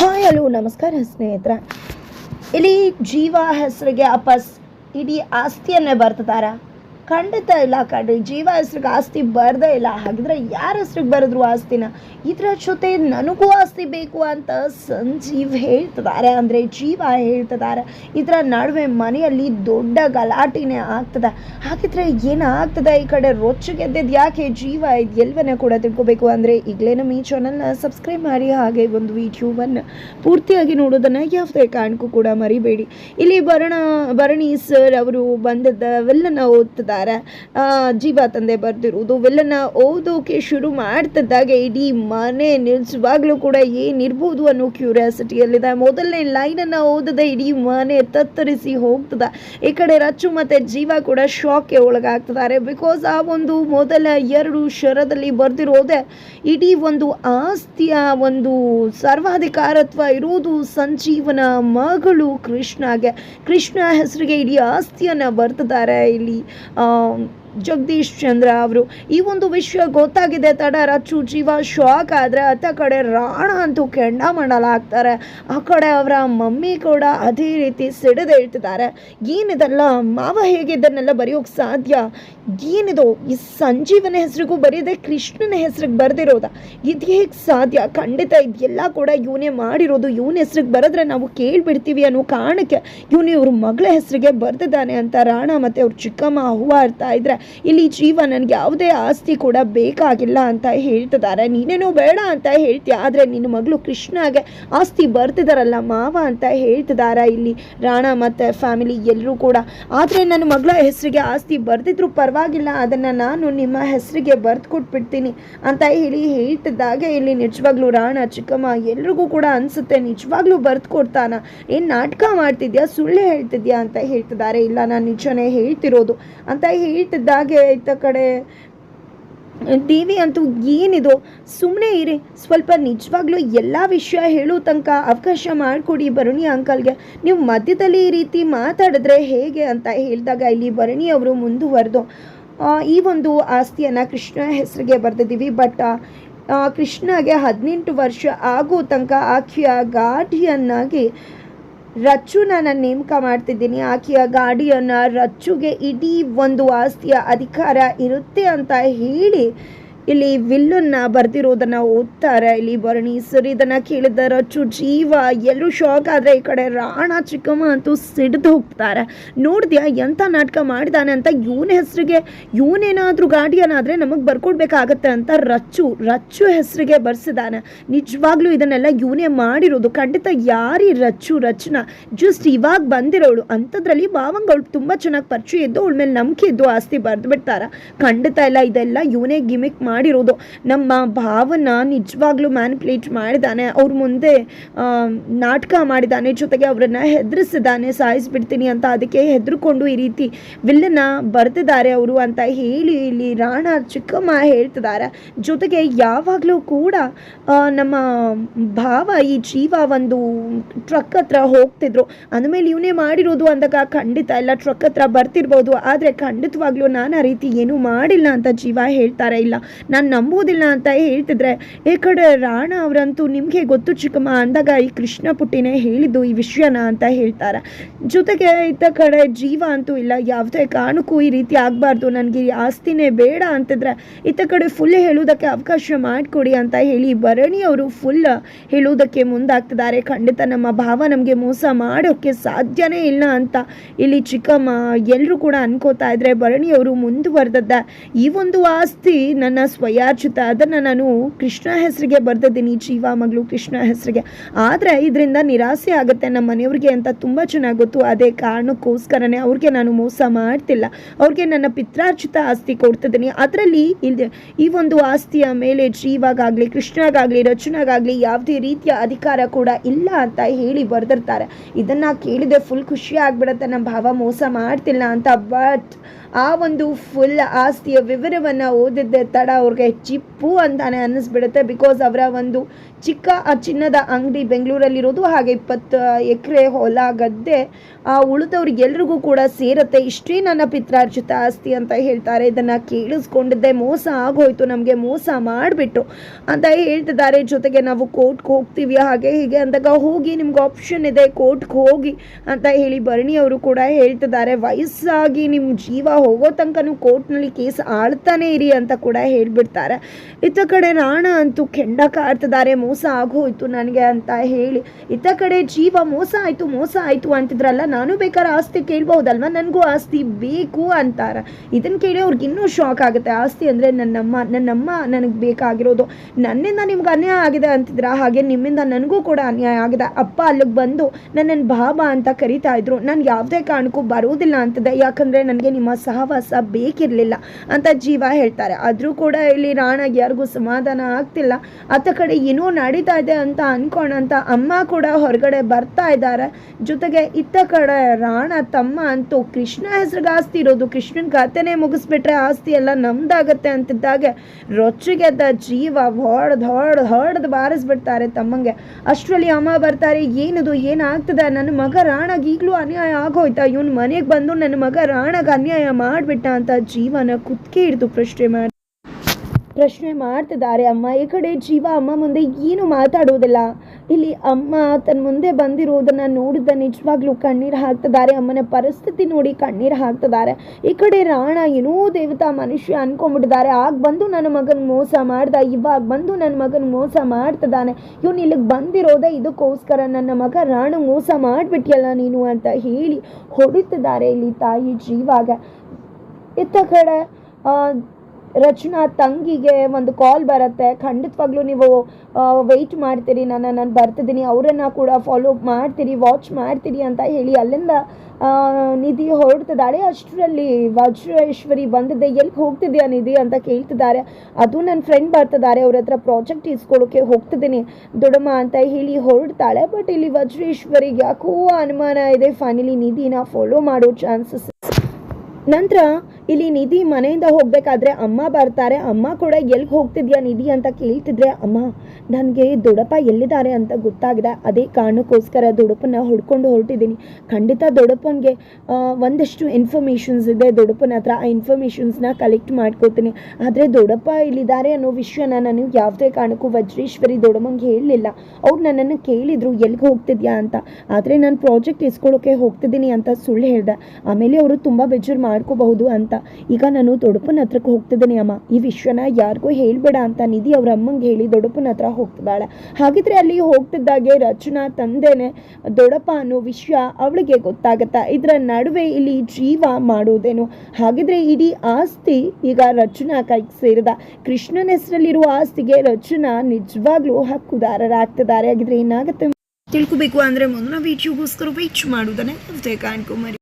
Hi hello ನಮಸ್ಕಾರ ಸ್ನೇಹಿತರೆ. ಇಲ್ಲಿ ಜೀವ ಹೆಸರಿಗೆ ಅಪಸ್ ಇಡೀ ಆಸ್ತಿಯನ್ನೇ ಬರ್ತಿದಾರ ಖಂಡಿತ ಇಲ್ಲ ಕಣ್ರಿ. ಜೀವ ಹೆಸ್ರಿಗೆ ಆಸ್ತಿ ಬರದೇ ಇಲ್ಲ. ಹಾಗಿದ್ರೆ ಯಾರ ಹೆಸ್ರಿಗೆ ಬರೆದ್ರು ಆಸ್ತಿನ? ಇದರ ಜೊತೆ ನನಗೂ ಆಸ್ತಿ ಬೇಕು ಅಂತ ಸಂಜೀವ್ ಹೇಳ್ತಿದ್ದಾರೆ ಅಂದರೆ ಜೀವ ಹೇಳ್ತಿದ್ದಾರೆ ಇದರ ನಡುವೆ ಮನೆಯಲ್ಲಿ ದೊಡ್ಡ ಗಲಾಟಿನೇ ಆಗ್ತದೆ. ಹಾಗಿದ್ರೆ ಏನಾಗ್ತದೆ ಈ ಕಡೆ? ರೊಚ್ಚಿಗೆದ್ದಿದ್ದು ಯಾಕೆ ಜೀವ ಇದು ಎಲ್ಲವನ್ನ ಕೂಡ ತಿಳ್ಕೊಬೇಕು? ಅಂದರೆ ಈಗಲೇ ನಮ್ಮ ಈ ಚಾನಲ್ನ ಸಬ್ಸ್ಕ್ರೈಬ್ ಮಾಡಿ ಹಾಗೆ ಒಂದು ವಿಡಿಯೋವನ್ನು ಪೂರ್ತಿಯಾಗಿ ನೋಡೋದನ್ನು ಯಾವುದೇ ಕಾರಣಕ್ಕೂ ಕೂಡ ಮರಿಬೇಡಿ. ಇಲ್ಲಿ ಭರಣ, ಭರಣಿ ಸರ್ ಅವರು ಬಂದದ್ದ ನಾವು ಓದ್ತಿದ್ದಾರೆ. ಆ, ಜೀವ ತಂದೆ ಬರೆದಿರುವುದು ವಿಲ್ಲನ ಓದೋಕೆ ಶುರು ಮಾಡ್ತಿದ್ದಾಗ ಇಡೀ ಮನೆ ನಿಲ್ಲಿಸುವಾಗಲೂ ಕೂಡ ಏನಿರ್ಬೋದು ಅನ್ನೋ ಕ್ಯೂರಿಯಾಸಿಟಿಯಲ್ಲಿದೆ. ಮೊದಲನೇ ಲೈನನ್ನು ಓದದೆ ಇಡೀ ಮನೆ ತತ್ತರಿಸಿ ಹೋಗ್ತದೆ. ಈ ಕಡೆ ರಚ್ಚು ಮತ್ತು ಜೀವ ಕೂಡ ಶಾಕ್ಗೆ ಒಳಗಾಗ್ತಿದ್ದಾರೆ. ಬಿಕಾಸ್ ಆ ಒಂದು ಮೊದಲ ಎರಡು ಶರದಲ್ಲಿ ಬರ್ದಿರೋದೆ ಇಡೀ ಒಂದು ಆಸ್ತಿಯ ಒಂದು ಸರ್ವಾಧಿಕಾರತ್ವ ಇರುವುದು ಸಂಜೀವನ ಮಗಳು ಕೃಷ್ಣಗೆ. ಕೃಷ್ಣ ಹೆಸರಿಗೆ ಇಡೀ ಆಸ್ತಿಯನ್ನು ಬರ್ತಿದ್ದಾರೆ. ಇಲ್ಲಿ ಆ, ಜಗದೀಶ್ ಚಂದ್ರ ಅವರು. ಈ ಒಂದು ವಿಷಯ ಗೊತ್ತಾಗಿದೆ, ತಡ ರಚ್ಚು ಜೀವ ಶಾಕ್ ಆದರೆ ಅತ್ತ ಕಡೆ ರಾಣ ಅಂತೂ ಕೆಂಡ ಮಾಡಲಾಗ್ತಾರೆ ಆ ಕಡೆ ಅವರ ಮಮ್ಮಿ ಕೂಡ ಅದೇ ರೀತಿ ಸಿಡಿದೆ ಇಡ್ತಿದ್ದಾರೆ ಏನಿದೆಲ್ಲ, ಮಾವ ಹೇಗೆ ಇದನ್ನೆಲ್ಲ ಬರೆಯೋಕೆ ಸಾಧ್ಯ? ಏನಿದು, ಈ ಸಂಜೀವನ ಹೆಸರಿಗೂ ಬರೆಯದೆ ಕೃಷ್ಣನ ಹೆಸರಿಗೆ ಬರೆದಿರೋದ? ಇದು ಹೇಗೆ ಸಾಧ್ಯ? ಖಂಡಿತ ಇದೆಲ್ಲ ಕೂಡ ಇವನೇ ಮಾಡಿರೋದು. ಇವನ ಹೆಸರಿಗೆ ಬರೆದ್ರೆ ನಾವು ಕೇಳಿಬಿಡ್ತೀವಿ ಅನ್ನೋ ಕಾರಣಕ್ಕೆ ಇವನು ಇವ್ರ ಮಗಳ ಹೆಸರಿಗೆ ಬರೆದಿದ್ದಾನೆ ಅಂತ ರಾಣ ಮತ್ತು ಅವ್ರ ಚಿಕ್ಕಮ್ಮ ಹೂವಾಡ್ತಾ ಇದ್ರೆ ಇಲ್ಲಿ ಜೀವ ನನಗೆ ಯಾವುದೇ ಆಸ್ತಿ ಕೂಡ ಬೇಕಾಗಿಲ್ಲ ಅಂತ ಹೇಳ್ತಿದ್ದಾರೆ. ನೀನೇನೋ ಬೇಡ ಅಂತ ಹೇಳ್ತೀಯ, ಆದರೆ ನಿನ್ನ ಮಗಳು ಕೃಷ್ಣಗೆ ಆಸ್ತಿ ಬರ್ತಿದಾರಲ್ಲ, ಮಾವ ಅಂತ ಹೇಳ್ತಿದ್ದಾರೆ ಇಲ್ಲಿ ರಾಣಾ ಮತ್ತು ಫ್ಯಾಮಿಲಿ ಎಲ್ಲರೂ ಕೂಡ. ಆದರೆ ನನ್ನ ಮಗಳ ಹೆಸರಿಗೆ ಆಸ್ತಿ ಬರ್ದಿದ್ರು ಪರವಾಗಿಲ್ಲ, ಅದನ್ನು ನಾನು ನಿಮ್ಮ ಹೆಸರಿಗೆ ಬರ್ದು ಕೊಟ್ಬಿಡ್ತೀನಿ ಅಂತ ಹೇಳಿ ಹೇಳ್ತಿದ್ದಾಗ ಇಲ್ಲಿ ನಿಜವಾಗ್ಲೂ ರಾಣ ಚಿಕ್ಕಮ್ಮ ಎಲ್ರಿಗೂ ಕೂಡ ಅನಿಸುತ್ತೆ, ನಿಜವಾಗ್ಲೂ ಬರ್ದು ಕೊಡ್ತಾನ ಏನು ನಾಟಕ ಮಾಡ್ತಿದ್ಯಾ, ಸುಳ್ಳು ಹೇಳ್ತಿದ್ಯಾ ಅಂತ ಹೇಳ್ತಿದ್ದಾರೆ. ಇಲ್ಲ, ನಾನು ನಿಜನೇ ಹೇಳ್ತಿರೋದು ಅಂತ ಹೇಳ್ತಿದ್ದಾಗೆ ಇತ್ತ ಕಡೆ. ದೇವಿ ಅಂತೂ ಏನಿದು? ಸುಮ್ಮನೆ ಇರಿ. ಸ್ವಲ್ಪ ನಿಜವಾಗ್ಲೂ ಎಲ್ಲ ವಿಷಯ ಹೇಳೋ ತನಕ ಅವಕಾಶ ಮಾಡಿಕೊಡಿ ಭರಣಿ ಅಂಕಲ್ಗೆ. ನೀವು ಮಧ್ಯದಲ್ಲಿ ಈ ರೀತಿ ಮಾತಾಡಿದ್ರೆ ಹೇಗೆ ಅಂತ ಹೇಳಿದಾಗ ಇಲ್ಲಿ ಭರಣಿ ಅವರು ಮುಂದುವರೆದು. ಈ ಒಂದು ಆಸ್ತಿಯನ್ನು ಕೃಷ್ಣ ಹೆಸರಿಗೆ ಬರೆದಿದ್ದೀವಿ ಬಟ್ ಕೃಷ್ಣಗೆ ಹದಿನೆಂಟು ವರ್ಷ ಆಗೋ ತನಕ ಆಕೆಯ ಗಾಡಿಯನ್ನಾಗಿ ರಚ್ಚುನ ನಾನು ನೇಮಕ ಮಾಡ್ತಿದ್ದೀನಿ. ಆಕೆಯ ಗಾಡಿಯನ್ನು ರಚ್ಚುಗೆ ಇಡೀ ಒಂದು ಆಸ್ತಿಯ ಅಧಿಕಾರ ಇರುತ್ತೆ ಅಂತ ಹೇಳಿ ಇಲ್ಲಿ ವಿಲ್ಲನ್ನ ಬರ್ದಿರೋದನ್ನ ಓದ್ತಾರೆ. ಇಲ್ಲಿ ಭರಣಿ ಸರಿ ಇದನ್ನ ಕೇಳಿದ ಅಚ್ಚು ಜೀವ ಎಲ್ಲರೂ ಶಾಕ್ ಆದ್ರೆ ಈ ಕಡೆ ರಾಣ ಚಿಕ್ಕಮ್ಮ ಅಂತೂ ಸಿಡ್ದು ಹೋಗ್ತಾರೆ. ನೋಡಿದ್ಯಾ ಎಂಥ ನಾಟಕ ಮಾಡಿದಾನೆ ಅಂತ ಇವನ ಹೆಸರಿಗೆ, ಇವನೇನಾದ್ರೂ ಗಾಡಿಯನ್ನಾದ್ರೆ ನಮಗೆ ಬರ್ಕೊಡ್ಬೇಕಾಗತ್ತೆ ಅಂತ ರಚ್ಚು ರಚ್ಚು ಹೆಸರಿಗೆ ಬರ್ಸಿದಾನೆ. ನಿಜವಾಗ್ಲೂ ಇದನ್ನೆಲ್ಲ ಇವನೇ ಮಾಡಿರೋದು. ಖಂಡಿತ ಯಾರಿ ರಚ್ಚು, ರಚನ? ಜಸ್ಟ್ ಇವಾಗ ಬಂದಿರೋಳು. ಅಂಥದ್ರಲ್ಲಿ ಭಾವಂಗಳು ತುಂಬಾ ಚೆನ್ನಾಗಿ ಪರಿಚಯ ಇದ್ದು, ಅವಳ ಮೇಲೆ ನಂಬಿಕೆ ಇದ್ದು ಆಸ್ತಿ ಬರೆದು ಬಿಡ್ತಾರ. ಖಂಡಿತ ಇಲ್ಲ ಇದೆಲ್ಲ ಇವನೇ ಗಿಮಿಕ್ ಮಾಡಿರೋದು. ನಮ್ಮ ಭಾವನ ನಿಜವಾಗ್ಲೂ ಮ್ಯಾನಿಪುಲೇಟ್ ಮಾಡಿದ್ದಾನೆ ಅವ್ರ ಮುಂದೆ ನಾಟಕ ಮಾಡಿದ್ದಾನೆ ಜೊತೆಗೆ ಅವರನ್ನು ಹೆದರಿಸಿದ್ದಾನೆ ಸಾಯಿಸ್ಬಿಡ್ತೀನಿ ಅಂತ ಅದಕ್ಕೆ ಹೆದರ್ಕೊಂಡು ಈ ರೀತಿ ವಿಲ್ಲನ್ನ ಬರ್ತಿದ್ದಾರೆ ಅವರು ಅಂತ ಹೇಳಿ ಇಲ್ಲಿ ರಾಣ ಚಿಕ್ಕಮ್ಮ ಹೇಳ್ತಿದ್ದಾರೆ. ಜೊತೆಗೆ ಯಾವಾಗಲೂ ಕೂಡ ನಮ್ಮ ಭಾವ ಈ ಜೀವ ಒಂದು ಟ್ರಕ್ ಹತ್ರ ಹೋಗ್ತಿದ್ರು. ಅಂದಮೇಲೆ ಇವನೇ ಮಾಡಿರೋದು ಅಂದಾಗ ಖಂಡಿತ ಇಲ್ಲ ಟ್ರಕ್ ಹತ್ರ ಬರ್ತಿರ್ಬೋದು. ಆದರೆ ಖಂಡಿತವಾಗ್ಲೂ ನಾನು ಆ ರೀತಿ ಏನೂ ಮಾಡಿಲ್ಲ ಅಂತ ಜೀವ ಹೇಳ್ತಾರೆ ಇಲ್ಲ. ನಾನು ನಂಬುವುದಿಲ್ಲ ಅಂತ ಹೇಳ್ತಿದ್ರೆ ಈ ಕಡೆ ರಾಣ ಅವರಂತೂ ನಿಮಗೆ ಗೊತ್ತು ಚಿಕ್ಕಮ್ಮ? ಅಂದಾಗ ಈ ಕೃಷ್ಣ ಪುಟ್ಟಿನೇ ಹೇಳಿದ್ದು ಈ ವಿಷಯನ ಅಂತ ಹೇಳ್ತಾರೆ. ಜೊತೆಗೆ ಇತ್ತ ಕಡೆ ಜೀವ ಅಂತೂ ಇಲ್ಲ, ಯಾವುದೇ ಕಾರಣಕ್ಕೂ ಈ ರೀತಿ ಆಗಬಾರ್ದು, ನನಗೆ ಆಸ್ತಿನೇ ಬೇಡ ಅಂತಿದ್ರೆ ಇತ್ತ ಕಡೆ ಫುಲ್ ಹೇಳೋದಕ್ಕೆ ಅವಕಾಶ ಮಾಡಿಕೊಡಿ ಅಂತ ಹೇಳಿ ಭರಣಿ ಅವರು ಫುಲ್ ಹೇಳೋದಕ್ಕೆ ಮುಂದಾಗ್ತಿದ್ದಾರೆ. ಖಂಡಿತ ನಮ್ಮ ಭಾವ ನಮಗೆ ಮೋಸ ಮಾಡೋಕ್ಕೆ ಸಾಧ್ಯನೇ ಇಲ್ಲ ಅಂತ ಇಲ್ಲಿ ಚಿಕ್ಕಮ್ಮ ಎಲ್ಲರೂ ಕೂಡ ಅನ್ಕೋತಾ ಇದ್ರೆ ಭರಣಿಯವರು ಮುಂದುವರೆದದ್ದ ಈ ಒಂದು ಆಸ್ತಿ ನನ್ನ ಸ್ವಯಾರ್ಜಿತ ಅದನ್ನು ನಾನು ಕೃಷ್ಣ ಹೆಸರಿಗೆ ಬರೆದಿದ್ದೀನಿ, ಜೀವ ಮಗಳು ಕೃಷ್ಣ ಹೆಸರಿಗೆ. ಆದರೆ ಇದರಿಂದ ನಿರಾಸೆ ಆಗುತ್ತೆ ನಮ್ಮ ಮನೆಯವ್ರಿಗೆ ಅಂತ ತುಂಬ ಚೆನ್ನಾಗಿ ಗೊತ್ತು. ಅದೇ ಕಾರಣಕ್ಕೋಸ್ಕರನೇ ಅವ್ರಿಗೆ ನಾನು ಮೋಸ ಮಾಡ್ತಿಲ್ಲ. ಅವ್ರಿಗೆ ನನ್ನ ಪಿತ್ರಾರ್ಜಿತ ಆಸ್ತಿ ಕೊಡ್ತಿದ್ದೀನಿ. ಅದರಲ್ಲಿ ಇಲ್ಲಿ ಈ ಒಂದು ಆಸ್ತಿಯ ಮೇಲೆ ಜೀವಾಗಾಗಲಿ, ಕೃಷ್ಣಗಾಗಲಿ, ರಚನಾಗಾಗಲಿ ಯಾವುದೇ ರೀತಿಯ ಅಧಿಕಾರ ಕೂಡ ಇಲ್ಲ ಅಂತ ಹೇಳಿ ಬರೆದಿರ್ತಾರೆ. ಇದನ್ನು ಕೇಳಿದೆ ಫುಲ್ ಖುಷಿ ಆಗ್ಬಿಡುತ್ತೆ. ನಮ್ಮ ಭಾವ ಮೋಸ ಮಾಡ್ತಿಲ್ಲ ಅಂತ. ಬಟ್ ಆ ಒಂದು ಫುಲ್ ಆಸ್ತಿಯ ವಿವರವನ್ನು ಓದಿದ್ದೆ ತಡ ಅವ್ರಿಗೆ ಚಿಪ್ಪು ಅಂತಾನೆ ಅನ್ನಿಸ್ಬಿಡುತ್ತೆ ಬಿಕಾಸ್ ಅವರ ಒಂದು ಚಿಕ್ಕ ಆ ಚಿನ್ನದ ಅಂಗಡಿ ಬೆಂಗಳೂರಲ್ಲಿರೋದು, ಹಾಗೆ ಇಪ್ಪತ್ತು ಎಕರೆ ಹೊಲ ಗದ್ದೆ ಆ, ಉಳಿದವ್ರಿಗೆ ಎಲ್ರಿಗೂ ಕೂಡ ಸೇರತ್ತೆ. ಇಷ್ಟೇ ನನ್ನ ಪಿತ್ರಾರ್ಜಿತ ಆಸ್ತಿ ಅಂತ ಹೇಳ್ತಾರೆ. ಇದನ್ನು ಕೇಳಿಸ್ಕೊಂಡಿದ್ದೆ. ಮೋಸ ಆಗೋಯ್ತು ನಮಗೆ. ಮೋಸ ಮಾಡಿಬಿಟ್ಟು ಅಂತ ಹೇಳ್ತಿದ್ದಾರೆ. ಜೊತೆಗೆ ನಾವು ಕೋರ್ಟ್ಗೆ ಹೋಗ್ತೀವಿ. ಹಾಗೆ ಹೀಗೆ ಅಂದಾಗ ಹೋಗಿ ನಿಮ್ಗೆ ಆಪ್ಷನ್ ಇದೆ. ಕೋರ್ಟ್ಗೆ ಹೋಗಿ ಅಂತ ಹೇಳಿ ಭರಣಿ ಅವರು ಕೂಡ ಹೇಳ್ತಿದ್ದಾರೆ. ವಯಸ್ಸಾಗಿ ನಿಮ್ಮ ಜೀವ ಹೋಗೋ ತನಕನೂ ಕೋರ್ಟ್ನಲ್ಲಿ ಕೇಸ್ ಆಳ್ತಾನೆ ಇರಿ ಅಂತ ಕೂಡ ಹೇಳಿಬಿಡ್ತಾರೆ. ಇತ್ತ ಕಡೆ ರಾಣ ಅಂತೂ ಕೆಂಡ ಕಾಡ್ತಿದ್ದಾರೆ ಮೋಸ ಆಗೋಯ್ತು ನನಗೆ ಅಂತ ಹೇಳಿ. ಇತ್ತ ಕಡೆ ಜೀವ ಮೋಸ ಆಯಿತು ಮೋಸ ಆಯಿತು ಅಂತಿದ್ರಲ್ಲ, ನಾನು ಬೇಕಾದ್ರೆ ಆಸ್ತಿ ಕೇಳ್ಬೋದಲ್ವ ನನಗೂ ಆಸ್ತಿ ಬೇಕು ಅಂತಾರೆ. ಇದನ್ನು ಕೇಳಿ ಅವ್ರಿಗೆ ಇನ್ನೂ ಶಾಕ್ ಆಗುತ್ತೆ. ಆಸ್ತಿ ಅಂದರೆ ನನ್ನಮ್ಮ ನನ್ನಮ್ಮ ನನಗೆ ಬೇಕಾಗಿರೋದು. ನನ್ನಿಂದ ನಿಮ್ಗೆ ಅನ್ಯಾಯ ಆಗಿದೆ ಅಂತಿದ್ರ, ಹಾಗೆ ನಿಮ್ಮಿಂದ ನನಗೂ ಕೂಡ ಅನ್ಯಾಯ ಆಗಿದೆ. ಅಪ್ಪ ಅಲ್ಲಿಗೆ ಬಂದು ನನ್ನನ್ನು ಬಾಬಾ ಅಂತ ಕರಿತಾ ಇದ್ರು. ನಾನು ಯಾವುದೇ ಕಾರಣಕ್ಕೂ ಬರೋದಿಲ್ಲ ಅಂತದೆ. ಯಾಕಂದರೆ ನನಗೆ ನಿಮ್ಮ ಸಹವಾಸ ಬೇಕಿರಲಿಲ್ಲ ಅಂತ ಜೀವ ಹೇಳ್ತಾರೆ. ಆದರೂ ಕೂಡ ಇಲ್ಲಿ ರಾಣ ಯಾರಿಗೂ ಸಮಾಧಾನ ಆಗ್ತಿಲ್ಲ. ಅತ್ತ ಕಡೆ ಏನೋ ನಡೀತಾ ಇದೆ ಅಂತ ಅನ್ಕೊಂಡಂತ ಅಮ್ಮ ಕೂಡ ಹೊರಗಡೆ ಬರ್ತಾ ಇದ್ದಾರೆ. ಜೊತೆಗೆ ಇತ್ತ ಕಡೆ ರಾಣ ತಮ್ಮ ಅಂತೂ ಕೃಷ್ಣ ಹೆಸರಿಗೆ ಆಸ್ತಿ ಇರೋದು. ಕೃಷ್ಣನ ಕತೆನೇ ಮುಗಿಸ್ಬಿಟ್ರೆ ಆಸ್ತಿ ಎಲ್ಲ ನಮ್ದಾಗತ್ತೆ ಅಂತಿದ್ದಾಗೆ. ರೊಚ್ಚಿಗೆದ್ದ ಜೀವ ಹೊಡೆದು ಹೊಡೆದು ಹೊಡೆದು ಬಾರಿಸ್ಬಿಡ್ತಾರೆ ತಮ್ಮಂಗೆ. ಅಷ್ಟರಲ್ಲಿ ಅಮ್ಮ ಬರ್ತಾರೆ, ಏನದು, ಏನಾಗ್ತದೆ? ನನ್ನ ಮಗ ರಾಣಗೆ ಈಗಲೂ ಅನ್ಯಾಯ ಆಗೋಯ್ತಾ? ಇವನು ಮನೆಗೆ ಬಂದು ನನ್ನ ಮಗ ರಾಣಗೆ ಅನ್ಯಾಯ ಮಾಡಿಬಿಟ್ಟ ಅಂತ ಜೀವನ ಕುತ್ತಿಗೆ ಹಿಡಿದು ಪ್ರಶ್ನೆ ಮಾಡಿ ಪ್ರಶ್ನೆ ಮಾಡ್ತಿದ್ದಾರೆ. ಅಮ್ಮ, ಈ ಕಡೆ ಜೀವ ಅಮ್ಮ ಮುಂದೆ ಏನು ಮಾತಾಡೋದಿಲ್ಲ ಇಲ್ಲಿ ಅಮ್ಮ ತನ್ನ ಮುಂದೆ ಬಂದಿರೋದನ್ನ ನೋಡಿದ ನಿಜವಾಗ್ಲೂ ಕಣ್ಣೀರು ಹಾಕ್ತಿದ್ದಾರೆ. ಅಮ್ಮನ ಪರಿಸ್ಥಿತಿ ನೋಡಿ ಕಣ್ಣೀರು ಹಾಕ್ತಿದ್ದಾರೆ. ಈ ಕಡೆ ರಾಣ ಏನೋ ದೇವತಾ ಮನುಷ್ಯ ಅನ್ಕೊಂಡ್ಬಿಟ್ಟಿದ್ದಾರೆ. ಆಗ ಬಂದು ನನ್ನ ಮಗನ ಮೋಸ ಮಾಡ್ದ, ಇವಾಗ ಬಂದು ನನ್ನ ಮಗನ ಮೋಸ ಮಾಡ್ತಿದ್ದಾನೆ. ಇವನು ಇಲ್ಲಿಗೆ ಬಂದಿರೋದೇ ಇದಕ್ಕೋಸ್ಕರ ನನ್ನ ಮಗ ರಾಣ ಮೋಸ ಮಾಡಿಬಿಟ್ಟಿಯಲ್ಲ ನೀನು ಅಂತ ಹೇಳಿ ಹೊಡಿತಿದ್ದಾರೆ ಇಲ್ಲಿ ತಾಯಿ ಜೀವಾಗ. ಇತ್ತ ಕಡೆ ರಚನಾ ತಂಗಿಗೆ ಒಂದು ಕಾಲ್ ಬರುತ್ತೆ. ಖಂಡಿತವಾಗ್ಲೂ ನೀವು ವೆಯ್ಟ್ ಮಾಡ್ತೀರಿ. ನಾನು ನಾನು ಬರ್ತಿದ್ದೀನಿ ಅವರನ್ನು ಕೂಡ ಫಾಲೋ ಮಾಡ್ತೀರಿ ವಾಚ್ ಮಾಡ್ತೀರಿ ಅಂತ ಹೇಳಿ ಅಲ್ಲಿಂದ ನಿಧಿ ಹೊರಡ್ತಿದ್ದಾಳೆ. ಅಷ್ಟರಲ್ಲಿ ವಜ್ರೇಶ್ವರಿ ಬಂದಿದ್ದೆ. ಎಲ್ಲಿ ಹೋಗ್ತಿದ್ಯಾ ನಿಧಿ ಅಂತ ಕೇಳ್ತಿದ್ದಾರೆ. ಅದು ನನ್ನ ಫ್ರೆಂಡ್ ಬರ್ತಿದ್ದಾರೆ. ಅವ್ರ ಹತ್ರ ಪ್ರಾಜೆಕ್ಟ್ ಇಸ್ಕೊಳ್ಳೋಕೆ ಹೋಗ್ತಿದ್ದೀನಿ ದೊಡ್ಡಮ್ಮ ಅಂತ ಹೇಳಿ ಹೊರಡ್ತಾಳೆ. ಬಟ್ ಇಲ್ಲಿ ವಜ್ರೇಶ್ವರಿಗೆ ಯಾಕೋ ಅನುಮಾನ ಇದೆ. ಫೈನಲಿ ನಿಧಿನ ಫಾಲೋ ಮಾಡೋ ಚಾನ್ಸಸ್ ನಂತರ, ಇಲ್ಲಿ ನಿಧಿ ಮನೆಯಿಂದ ಹೋಗ್ಬೇಕಾದ್ರೆ ಅಮ್ಮ ಬರ್ತಾರೆ, ಅಮ್ಮ ಕೂಡ ಎಲ್ಲಿಗೆ ಹೋಗ್ತಿದ್ಯಾ ನಿಧಿ ಅಂತ ಕೇಳ್ತಿದ್ರೆ, ಅಮ್ಮ, ನನಗೆ ದೊಡ್ಡಪ್ಪ ಎಲ್ಲಿದ್ದಾರೆ ಅಂತ ಗೊತ್ತಾಗಿದೆ, ಅದೇ ಕಾರಣಕ್ಕೋಸ್ಕರ ದೊಡಪ್ಪನ ಹುಡ್ಕೊಂಡು ಹೊರಟಿದ್ದೀನಿ. ಖಂಡಿತ ದೊಡ್ಡಪ್ಪನಿಗೆ ಒಂದಷ್ಟು ಇನ್ಫಾರ್ಮೇಷನ್ಸ್ ಇದೆ, ದೊಡ್ಡಪ್ಪನ ಹತ್ರ ಆ ಇನ್ಫಾರ್ಮೇಷನ್ಸ್ನ ಕಲೆಕ್ಟ್ ಮಾಡ್ಕೋತೀನಿ. ಆದರೆ ದೊಡ್ಡಪ್ಪ ಇಲ್ಲಿದ್ದಾರೆ ಅನ್ನೋ ವಿಷಯನ ನಾನು ಯಾವುದೇ ಕಾರಣಕ್ಕೂ ವಜ್ರೇಶ್ವರಿ ದೊಡ್ಡಮ್ಮಂಗೆ ಹೇಳಲಿಲ್ಲ. ಅವ್ರು ನನ್ನನ್ನು ಕೇಳಿದರು ಎಲ್ಲಿಗೆ ಹೋಗ್ತಿದ್ಯಾ ಅಂತ. ಆದರೆ ನಾನು ಪ್ರಾಜೆಕ್ಟ್ ಇಸ್ಕೊಳ್ಳೋಕೆ ಹೋಗ್ತಿದ್ದೀನಿ ಅಂತ ಸುಳ್ಳು ಹೇಳಿದೆ. ಆಮೇಲೆ ಅವರು ತುಂಬ ಬೇಜಾರು ಮಾಡ್ಕೋಬಹುದು ಅಂತ. ಈಗ ನಾನು ದೊಡ್ಡಪ್ಪನ ಹತ್ರಕ್ಕೆ ಹೋಗ್ತಿದ್ದೀನಿ ಅಮ್ಮ. ಈ ವಿಷಯನ ಯಾರಿಗೂ ಹೇಳಬೇಡ ಅಂತ ನಿಧಿ ಅವ್ರ ಅಮ್ಮಂಗೆ ಹೇಳಿ ದೊಡ್ಡಪ್ಪನ ಹತ್ರ ಹೋಗ್ತಿದ್ದಾಳೆ. ಹಾಗಿದ್ರೆ ಅಲ್ಲಿ ಹೋಗ್ತಿದ್ದಾಗೆ ರಚನಾ ತಂದೆನೆ ದೊಡ್ಡಪ್ಪ ಅನ್ನೋ ವಿಷಯ ಅವಳಿಗೆ ಗೊತ್ತಾಗತ್ತಾ. ಇದರ ನಡುವೆ ಇಲ್ಲಿ ಜೀವ ಮಾಡೋದೇನು ಹಾಗಿದ್ರೆ ಇಡೀ ಆಸ್ತಿ ಈಗ ರಚನಾ ಕೈಗೆ ಸೇರಿದ. ಕೃಷ್ಣನ ಹೆಸರಲ್ಲಿರುವ ಆಸ್ತಿಗೆ ರಚನಾ ನಿಜವಾಗ್ಲೂ ಹಕ್ಕುದಾರರಾಗ್ತಿದ್ದಾರೆ. ಹಾಗಿದ್ರೆ ಏನಾಗುತ್ತೆ? ತಿಳ್ಕೊಬೇಕು ಅಂದ್ರೆ ಮೊದಲ ವೀಡಿಯೋಗೋಸ್ಕರ ವೀಚ್ ಮಾಡುವುದನ್ನೇ ಕಾಣ್ಕೊಂಬರಿ